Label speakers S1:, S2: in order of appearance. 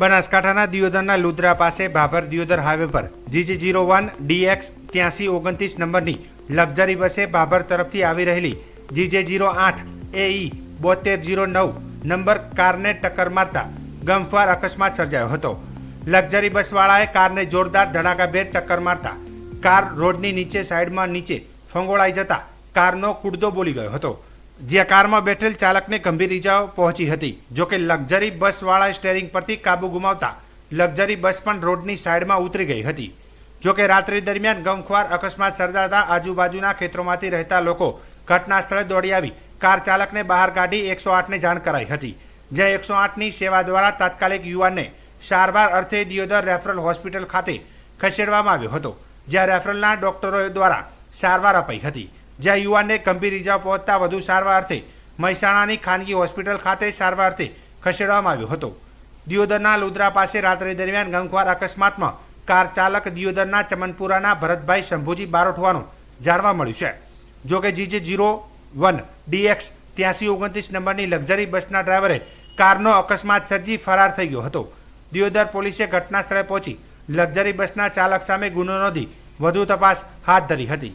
S1: બનાસકાંઠાના દિયોદરના લુદ્રા પાસે ભાભર દિયોદર હાઈવે પર G G zero one D X ત્યાંસી ઓગણત્રીસ નંબરની લક્ઝરી બસે ભાભર તરફથી આવી રહેલી જીજે જીરો આઠ એઈ બોતેર જીરો નવ નંબર કારને ટક્કર મારતા ગમખ્વાર અકસ્માત સર્જાયો હતો. લક્ઝરી બસવાળાએ કારને જોરદાર ધડાકાભેર ટક્કર મારતા કાર રોડની નીચે સાઈડમાં નીચે ફંગોળાઈ જતા કારનો કુડદો બોલી ગયો હતો. જ્યાં કારમાં બેઠેલ ચાલકને ગંભીર ઈજાઓ પહોંચી હતી. જોકે લક્ઝરી બસવાળા સ્ટેરિંગ પરથી કાબુ ગુમાવતા લક્ઝરી બસ પણ રોડની સાઈડમાં ઉતરી ગઈ હતી. જોકે રાત્રિ દરમિયાન ગમખ્વાર અકસ્માત સર્જાતા આજુબાજુના ખેતરોમાંથી રહેતા લોકો ઘટના સ્થળે દોડી આવી, કાર ચાલકને બહાર કાઢી એકસો આઠને જાણ કરાઈ હતી. જ્યાં એકસો આઠની સેવા દ્વારા તાત્કાલિક યુવાનને સારવાર અર્થે દિયોદર રેફરલ હોસ્પિટલ ખાતે ખસેડવામાં આવ્યો હતો, જ્યાં રેફરલના ડોક્ટરો દ્વારા સારવાર અપાઈ હતી. જ્યાં યુવાનને ગંભીર ઇજા પહોંચતા વધુ સારવાર મહેસાણાની ખાનગી હોસ્પિટલ ખાતે સારવાર ખસેડવામાં આવ્યો હતો. દિયોદરના લુદ્રા પાસે રાત્રિ દરમિયાન ગમખ્વાર અકસ્માતમાં કાર ચાલક દિયોદરના ચમનપુરાના ભરતભાઈ શંભુજી બારોટ હોવાનું જાણવા મળ્યું છે. જોકે જીજે જીરો વન ડીએક્સ ત્યાંસી ઓગણત્રીસ નંબરની લક્ઝરી બસના ડ્રાઈવરે કારનો અકસ્માત સર્જી ફરાર થઈ ગયો હતો. દિયોદર પોલીસે ઘટના સ્થળે પહોંચી લક્ઝરી બસના ચાલક સામે ગુનો નોંધી વધુ તપાસ હાથ ધરી હતી.